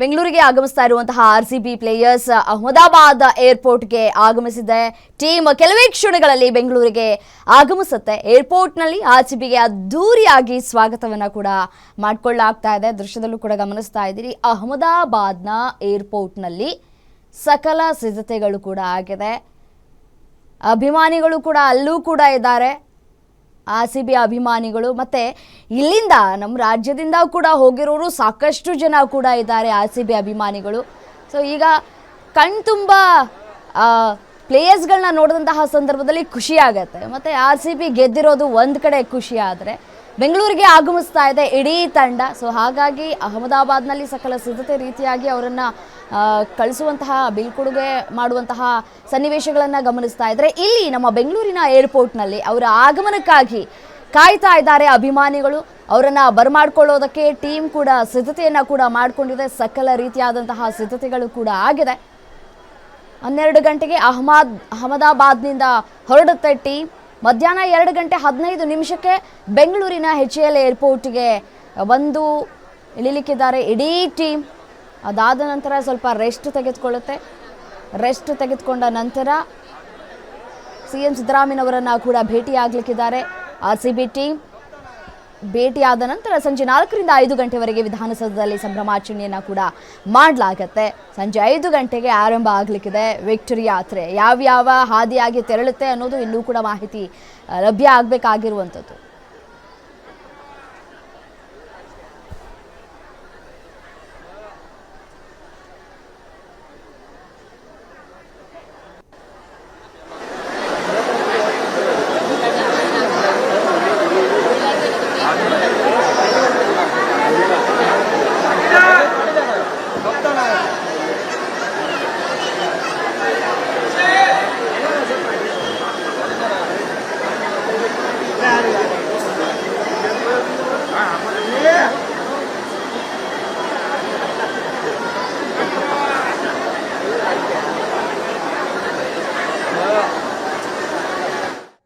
ಬೆಂಗಳೂರಿಗೆ ಆಗಮಿಸ್ತಾ ಇರುವಂತಹ R C B players Ahmedabad ಏರ್ಪೋರ್ಟ್ಗೆ ಆಗಮಿಸಿದೆ ಟೀಮ್ ಕೆಲವೇ ಕ್ಷಣಗಳಲ್ಲಿ ಬೆಂಗಳೂರಿಗೆ ಆಗಮಿಸುತ್ತೆ. ಏರ್ಪೋರ್ಟ್ನಲ್ಲಿ ಆರ್ ಸಿ ಬಿಗೆ ಅದ್ದೂರಿಯಾಗಿ ಸ್ವಾಗತವನ್ನು ಕೂಡ ಮಾಡಿಕೊಳ್ಳಾಗ್ತಾ ಇದೆ. ದೃಶ್ಯದಲ್ಲೂ ಕೂಡ ಗಮನಿಸ್ತಾ ಇದ್ದೀರಿ. ಅಹಮದಾಬಾದ್ನ ಏರ್ಪೋರ್ಟ್ನಲ್ಲಿ ಸಕಲ ಸಿದ್ಧತೆಗಳು ಕೂಡ ಆಗಿದೆ. ಅಭಿಮಾನಿಗಳು ಕೂಡ ಅಲ್ಲೂ ಕೂಡ ಇದ್ದಾರೆ. ಆರ್ ಸಿ ಬಿ ಅಭಿಮಾನಿಗಳು ಮತ್ತು ಇಲ್ಲಿಂದ ನಮ್ಮ ರಾಜ್ಯದಿಂದ ಕೂಡ ಹೋಗಿರೋರು ಸಾಕಷ್ಟು ಜನ ಕೂಡ ಇದ್ದಾರೆ ಆರ್ ಸಿ ಬಿ ಅಭಿಮಾನಿಗಳು. ಸೊ ಈಗ ಕಣ್ತುಂಬ ಪ್ಲೇಯರ್ಸ್ಗಳನ್ನ ನೋಡಿದಂತಹ ಸಂದರ್ಭದಲ್ಲಿ ಖುಷಿ ಆಗತ್ತೆ. ಮತ್ತು ಆರ್ ಸಿ ಬಿ ಗೆದ್ದಿರೋದು ಒಂದು ಕಡೆ ಖುಷಿ ಆದರೆ ಬೆಂಗಳೂರಿಗೆ ಆಗಮಿಸ್ತಾ ಇದೆ ಇಡೀ ತಂಡ. ಸೊ ಹಾಗಾಗಿ ಅಹಮದಾಬಾದ್ನಲ್ಲಿ ಸಕಲ ಸಿದ್ಧತೆ ರೀತಿಯಾಗಿ ಅವರನ್ನು ಕಳಿಸುವಂತಹ, ಬೀಳ್ಕೊಡುಗೆ ಮಾಡುವಂತಹ ಸನ್ನಿವೇಶಗಳನ್ನು ಗಮನಿಸ್ತಾ ಇದ್ರೆ ಇಲ್ಲಿ ನಮ್ಮ ಬೆಂಗಳೂರಿನ ಏರ್ಪೋರ್ಟ್ನಲ್ಲಿ ಅವರ ಆಗಮನಕ್ಕಾಗಿ ಕಾಯ್ತಾ ಇದ್ದಾರೆ ಅಭಿಮಾನಿಗಳು. ಅವರನ್ನ ಬರಮಾಡ್ಕೊಳ್ಳೋದಕ್ಕೆ ಟೀಮ್ ಕೂಡ ಸಿದ್ಧತೆಯನ್ನು ಕೂಡ ಮಾಡಿಕೊಂಡಿದೆ. ಸಕಲ ರೀತಿಯಾದಂತಹ ಸಿದ್ಧತೆಗಳು ಕೂಡ ಆಗಿದೆ. ಹನ್ನೆರಡು ಗಂಟೆಗೆ ಅಹಮದ್, ಅಹಮದಾಬಾದ್ನಿಂದ ಹೊರಡುತ್ತೆ ಟೀಮ್. ಮಧ್ಯಾಹ್ನ ಎರಡು ಗಂಟೆ ಹದಿನೈದು ನಿಮಿಷಕ್ಕೆ ಬೆಂಗಳೂರಿನ ಹೆಚ್ ಎಲ್ ಏರ್ಪೋರ್ಟ್ಗೆ ಬಂದು ಇಳಿಲಿಕ್ಕಿದ್ದಾರೆ ಇಡೀ ಟೀಮ್. ಅದಾದ ನಂತರ ಸ್ವಲ್ಪ ರೆಸ್ಟ್ ತೆಗೆದುಕೊಳ್ಳುತ್ತೆ. ರೆಸ್ಟ್ ತೆಗೆದುಕೊಂಡ ನಂತರ ಸಿ ಎಂ ಸಿದ್ದರಾಮಯ್ಯನವರನ್ನು ಕೂಡ ಭೇಟಿಯಾಗಲಿಕ್ಕಿದ್ದಾರೆ ಆರ್ ಸಿ ಬಿ ಟೀಮ್ ಭೇಟಿಯಾದ ನಂತರ ಸಂಜೆ ನಾಲ್ಕರಿಂದ ಐದು ಗಂಟೆವರೆಗೆ ವಿಧಾನಸೌಧದಲ್ಲಿ ಸಂಭ್ರಮಾಚರಣೆಯನ್ನು ಕೂಡ ಮಾಡಲಾಗತ್ತೆ. ಸಂಜೆ ಐದು ಗಂಟೆಗೆ ಆರಂಭ ಆಗಲಿಕ್ಕಿದೆ. ವಿಕ್ಟರಿ ಯಾತ್ರೆ ಯಾವ್ಯಾವ ಹಾದಿಯಾಗಿ ತೆರಳುತ್ತೆ ಅನ್ನೋದು ಇನ್ನೂ ಕೂಡ ಮಾಹಿತಿ ಲಭ್ಯ ಆಗಬೇಕಾಗಿರುವಂಥದ್ದು.